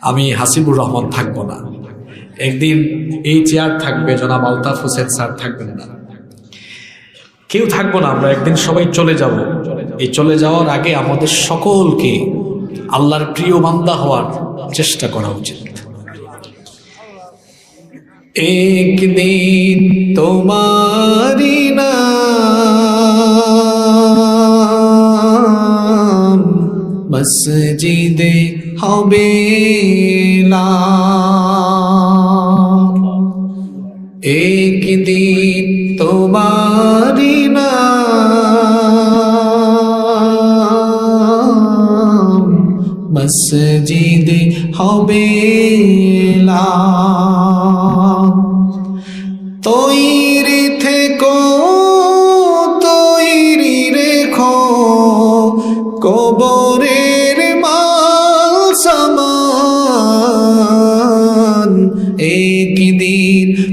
আমি হাসিবুর রহমান থাকব না। একদিন এই চেয়ার থাকবে, জনাব আলতাফ হোসেন স্যার থাকবেন না। কেউ থাকব না, আমরা একদিন সবাই চলে যাব। এই চলে যাওয়ার আগে আমাদের সকলকে আল্লাহর প্রিয় বান্দা হওয়ার চেষ্টা করা উচিত। একদিন তোমারি নাম মসজিদে হবে লাম। একদিন তোমারি নাম মসজিদে হবে লাম।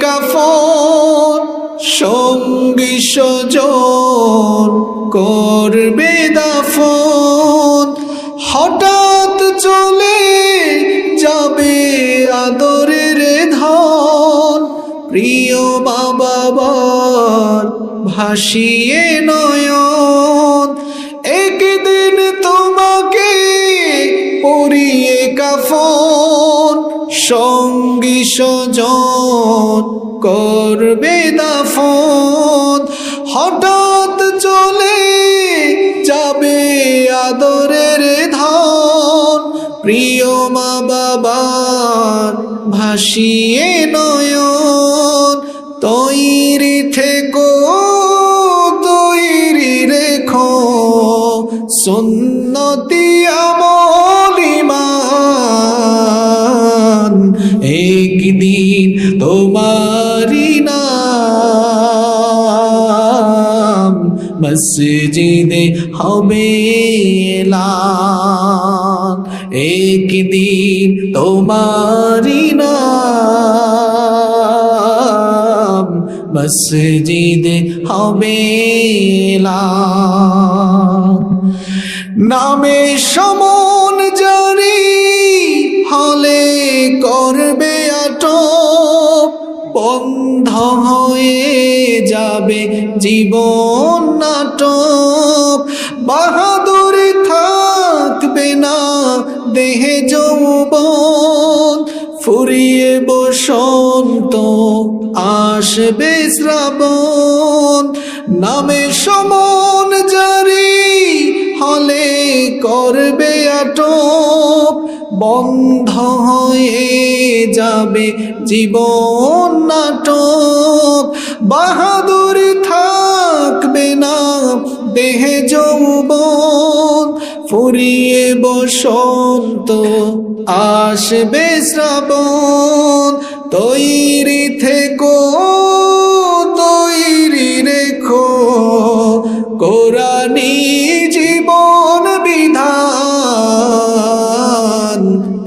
কাফন, সঙ্গী সজন করবে দাফন। হঠাৎ চলে যাবে আদরের ধন। প্রিয় মা বাবার ভাসিয়ে নয়ন। সঙ্গী সজন করবে দাফন। হঠাৎ চলে যাবে আদরের ধন। প্রিয় মা বাবার ভাসিয়ে নয়ন। তৈরি থেকো, তৈরি রেখো। সুন্নতি আমলিমান একদিন তোমারি নাম মসজিদে হবে লান একদিন তোমারি নাম মসজিদে হবে লান নামে সমন হয়ে যাবে জীবন নাটক। বাহাদুরি থাকবে না দেহে যৌবন। ফুরিয়ে বসন্ত আসবে শ্রাবণ। নামে সমন জারি হলে করবে আটক। বন্ধ হয়ে যাবে জীবন নাটক। বাহাদুর থাকবে না দেহে যৌবন। ফুরিয়ে বসন্ত আসবে শ্রাবণ। তৈরি থেকো, তৈরি রেখো। কোরআনি জীবন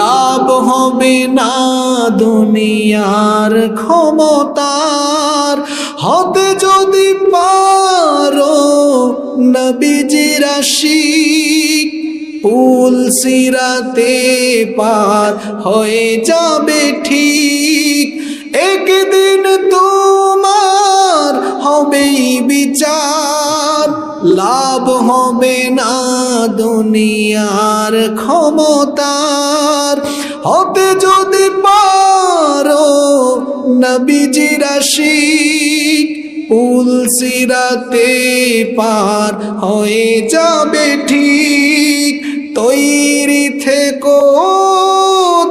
লাভ হবে না দুনিয়ার ক্ষমতার। হতে যদি পারো নবীজির আশিক পুল সিরাতে পার হয়ে যাবে ঠিক। একদিন তোমার হবেই বিচার। লাভ হবে না দুনিয়ার ক্ষমতার। হতে যদি পারো নবীজির আশিক পুল সিরাতে পার হয়ে যাবে ঠিক। তৈরি থেকো,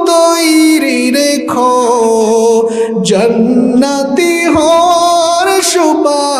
তৈরি রেখো, জন্নতি হর সুবান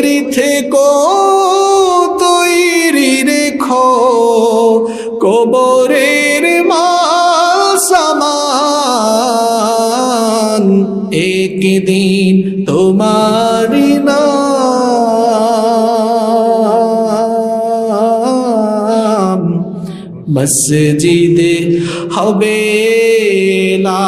কবরের মাল সামান একদিন তোমারি নাম মসজিদে হবে না।